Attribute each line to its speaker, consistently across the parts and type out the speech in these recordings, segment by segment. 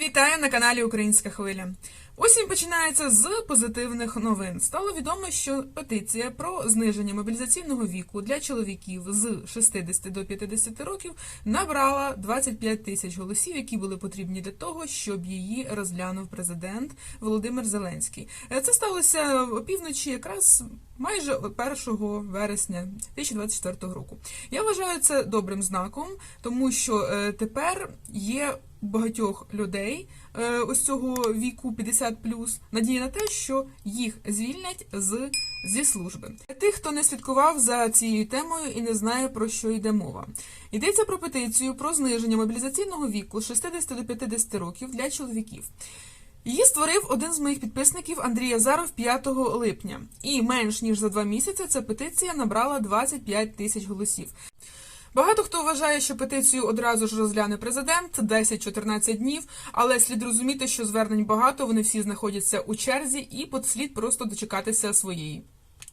Speaker 1: Вітаю на каналі Українська Хвиля. Осінь починається з позитивних новин. Стало відомо, що петиція про зниження мобілізаційного віку для чоловіків з 60 до 50 років набрала 25 тисяч голосів, які були потрібні для того, щоб її розглянув президент Володимир Зеленський. Е, Це сталося опівночі, якраз майже 1 вересня 2024 року. Я вважаю це добрим знаком, тому що е, тепер є багатьох людей е, ось цього віку 50 надія на те, що їх звільнять з зі служби. Тих, хто не слідкував за цією темою і не знає про що йде мова. Йдеться про петицію про зниження мобілізаційного віку з 60 до 50 років для чоловіків. Її створив один з моїх підписників Андрій Азаров 5 липня, і менш ніж за два місяці ця петиція набрала 25 тисяч голосів. Багато хто вважає, що петицію одразу ж розгляне президент 10-14 днів, але слід розуміти, що звернень багато, вони всі знаходяться у черзі, і слід просто дочекатися своєї.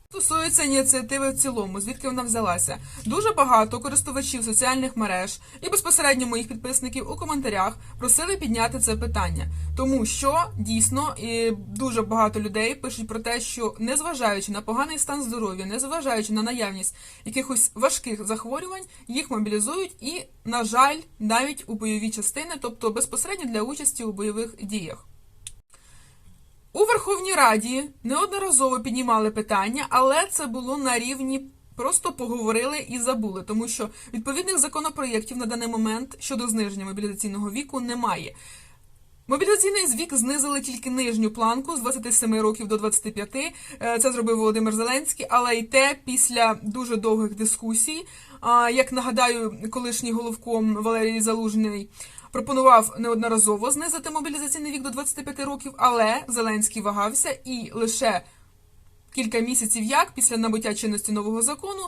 Speaker 1: Стосується ініціативи в цілому, звідки вона взялася. Дуже багато користувачів соціальних мереж і безпосередньо моїх підписників у коментарях просили підняти це питання, тому що дійсно і дуже багато людей пишуть про те, що незважаючи на поганий стан здоров'я, незважаючи на наявність якихось важких захворювань, їх мобілізують і, на жаль, навіть у бойові частини, тобто безпосередньо для участі у бойових діях. У Верховній Раді неодноразово піднімали питання, але це було на рівні просто поговорили і забули, тому що відповідних законопроєктів на даний момент щодо зниження мобілізаційного віку немає. Мобілізаційний вік знизили тільки нижню планку з 27 років до 25. Е, Це зробив Володимир Зеленський, але й те після дуже довгих дискусій. Як нагадаю, колишній головком Валерій Залужний пропонував неодноразово знизити мобілізаційний вік до 25 років, але Зеленський вагався і лише кілька місяців як після набуття чинності нового закону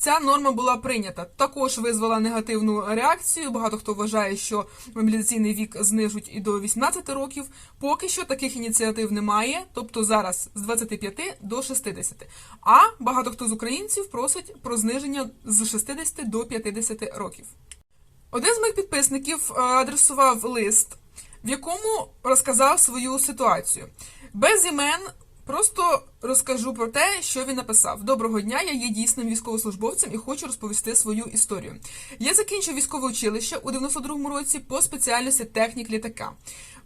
Speaker 1: ця норма була прийнята. Також визвала негативну реакцію. Багато хто вважає, що мобілізаційний вік знижуть і до 18 років. Поки що таких ініціатив немає, тобто зараз з 25 до 60. А багато хто з українців просить про зниження з 60 до 50 років. Один з моїх підписників е, адресував лист, в якому розказав свою ситуацію. Без імен просто розкажу про те, що він написав. Доброго дня, я є дійсним військовослужбовцем і хочу розповісти свою історію. Я закінчив військове училище у 92-му році по спеціальності технік літака.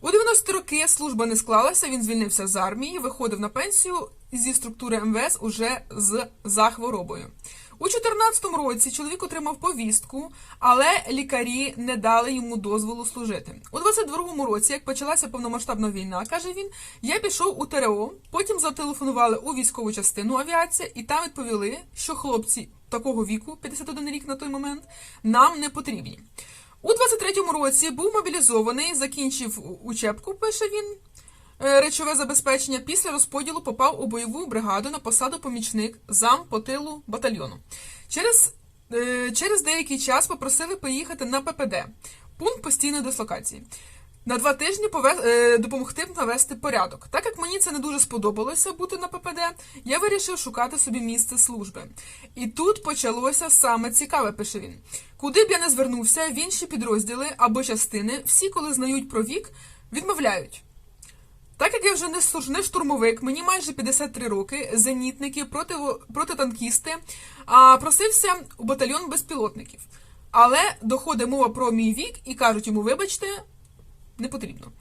Speaker 1: У 90-ті роки служба не склалася, він звільнився з армії, виходив на пенсію зі структури МВС уже з за хворобою. У 2014 році чоловік отримав повістку, але лікарі не дали йому дозволу служити. У 22-му році, як почалася повномасштабна війна, каже він, я пішов у ТРО, потім зателефонували у військову частину авіація, і там відповіли, що хлопці такого віку, 51 рік на той момент, нам не потрібні. У 23-му році був мобілізований, закінчив учебку, пише він. Е, Речове забезпечення після розподілу попав у бойову бригаду на посаду помічник зам по тилу батальйону. Через, е, через деякий час попросили поїхати на ППД пункт постійної дислокації. На два тижні е, допомогти навести порядок. Так як мені це не дуже сподобалося бути на ППД, я вирішив шукати собі місце служби. І тут почалося саме цікаве, пише він. Куди б я не звернувся, в інші підрозділи або частини, всі, коли знають про вік, відмовляють. Так як я вже не штурмовик, мені майже 53 роки, зенітники, противо- протитанкісти, а просився у батальйон безпілотників. Але доходить мова про мій вік і кажуть йому, вибачте, не потрібно.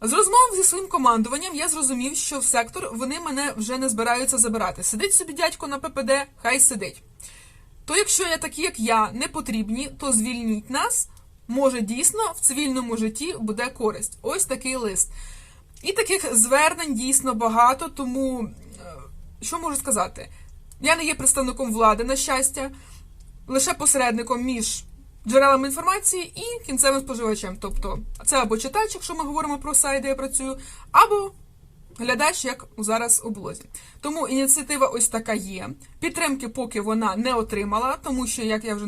Speaker 1: З розмов зі своїм командуванням я зрозумів, що в сектор вони мене вже не збираються забирати. Сидить собі дядько на ППД, хай сидить. То якщо я такі, як я, не потрібні, то звільніть нас. Може, дійсно в цивільному житті буде користь. Ось такий лист. І таких звернень дійсно багато, тому е, що можу сказати? Я не є представником влади, на щастя, лише посередником між джерелами інформації і кінцевим споживачем. Тобто, це або читач, якщо ми говоримо про сайт, де я працюю, або глядач, як зараз у блозі. Тому ініціатива ось така є. Підтримки поки вона не отримала, тому що, як я вже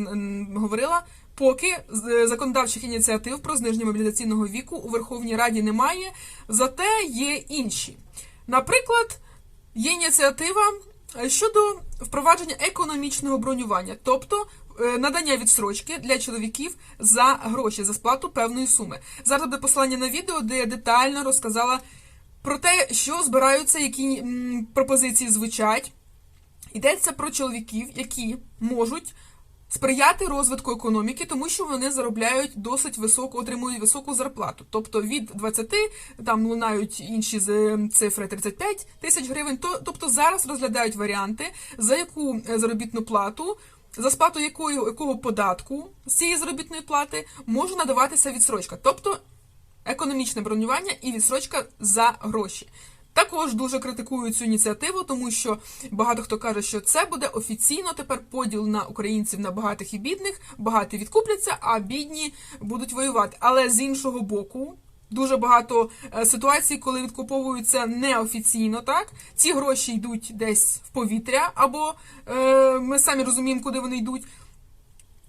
Speaker 1: говорила, поки з- законодавчих ініціатив про зниження мобілізаційного віку у Верховній Раді немає, зате є інші. Наприклад, є ініціатива е, щодо впровадження економічного бронювання, тобто е, надання відстрочки для чоловіків за гроші за сплату певної суми. Зараз буде посилання на відео, де я детально розказала про те, що збираються, які пропозиції звучать. Йдеться про чоловіків, які можуть сприяти розвитку економіки, тому що вони заробляють досить високу, отримують високу зарплату. Тобто від 20, там лунають інші з- цифри 35 тисяч гривень. То, тобто зараз розглядають варіанти, за яку е, заробітну плату. За сплату якої, якого податку з цієї заробітної плати може надаватися відстрочка, тобто економічне бронювання і відстрочка за гроші. Також дуже критикую цю ініціативу, тому що багато хто каже, що це буде офіційно тепер поділ на українців на багатих і бідних. Багаті відкупляться, а бідні будуть воювати. Але з іншого боку. Дуже багато е, ситуацій, коли відкуповуються неофіційно, так ці гроші йдуть десь в повітря, або е, ми самі розуміємо, куди вони йдуть.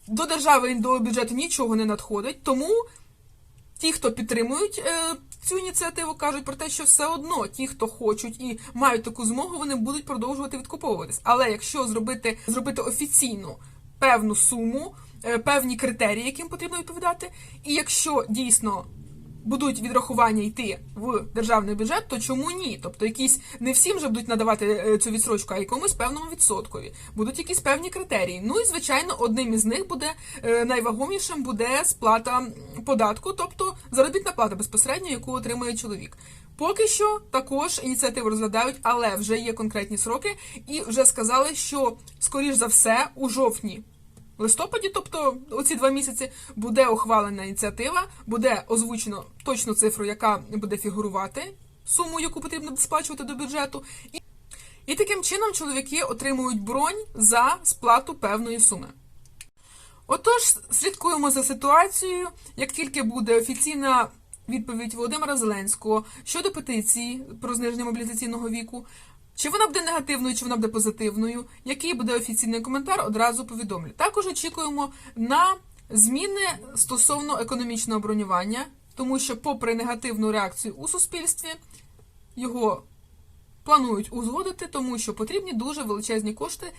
Speaker 1: До держави до бюджету нічого не надходить, тому ті, хто підтримують е, цю ініціативу, кажуть про те, що все одно ті, хто хочуть і мають таку змогу, вони будуть продовжувати відкуповуватись. Але якщо зробити, зробити офіційну певну суму, е, певні критерії, яким потрібно відповідати, і якщо дійсно будуть відрахування йти в державний бюджет, то чому ні? Тобто якісь не всім вже будуть надавати е, цю відсрочку, а якомусь певному відсоткові. Будуть якісь певні критерії. Ну і звичайно, одним із них буде е, найвагомішим буде сплата податку, тобто заробітна плата безпосередньо, яку отримує чоловік. Поки що також ініціативу розглядають, але вже є конкретні сроки, і вже сказали, що скоріш за все у жовтні листопаді, тобто оці два місяці, буде ухвалена ініціатива, буде озвучено точну цифру, яка буде фігурувати, суму, яку потрібно сплачувати до бюджету. І, і таким чином чоловіки отримують бронь за сплату певної суми. Отож, слідкуємо за ситуацією. Як тільки буде офіційна відповідь Володимира Зеленського щодо петиції про зниження мобілізаційного віку, чи вона буде негативною, чи вона буде позитивною, який буде офіційний коментар, одразу повідомлю. Також очікуємо на зміни стосовно економічного бронювання, тому що, попри негативну реакцію у суспільстві, його планують узгодити, тому що потрібні дуже величезні кошти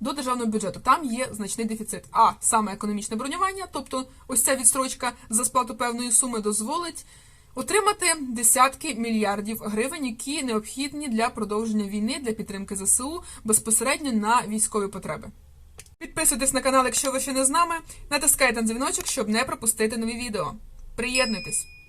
Speaker 1: до державного бюджету. Там є значний дефіцит. А саме економічне бронювання, тобто ось ця відстрочка за сплату певної суми дозволить отримати десятки мільярдів гривень, які необхідні для продовження війни для підтримки ЗСУ безпосередньо на військові потреби. Підписуйтесь на канал, якщо ви ще не з нами. Натискайте на дзвіночок, щоб не пропустити нові відео. Приєднуйтесь!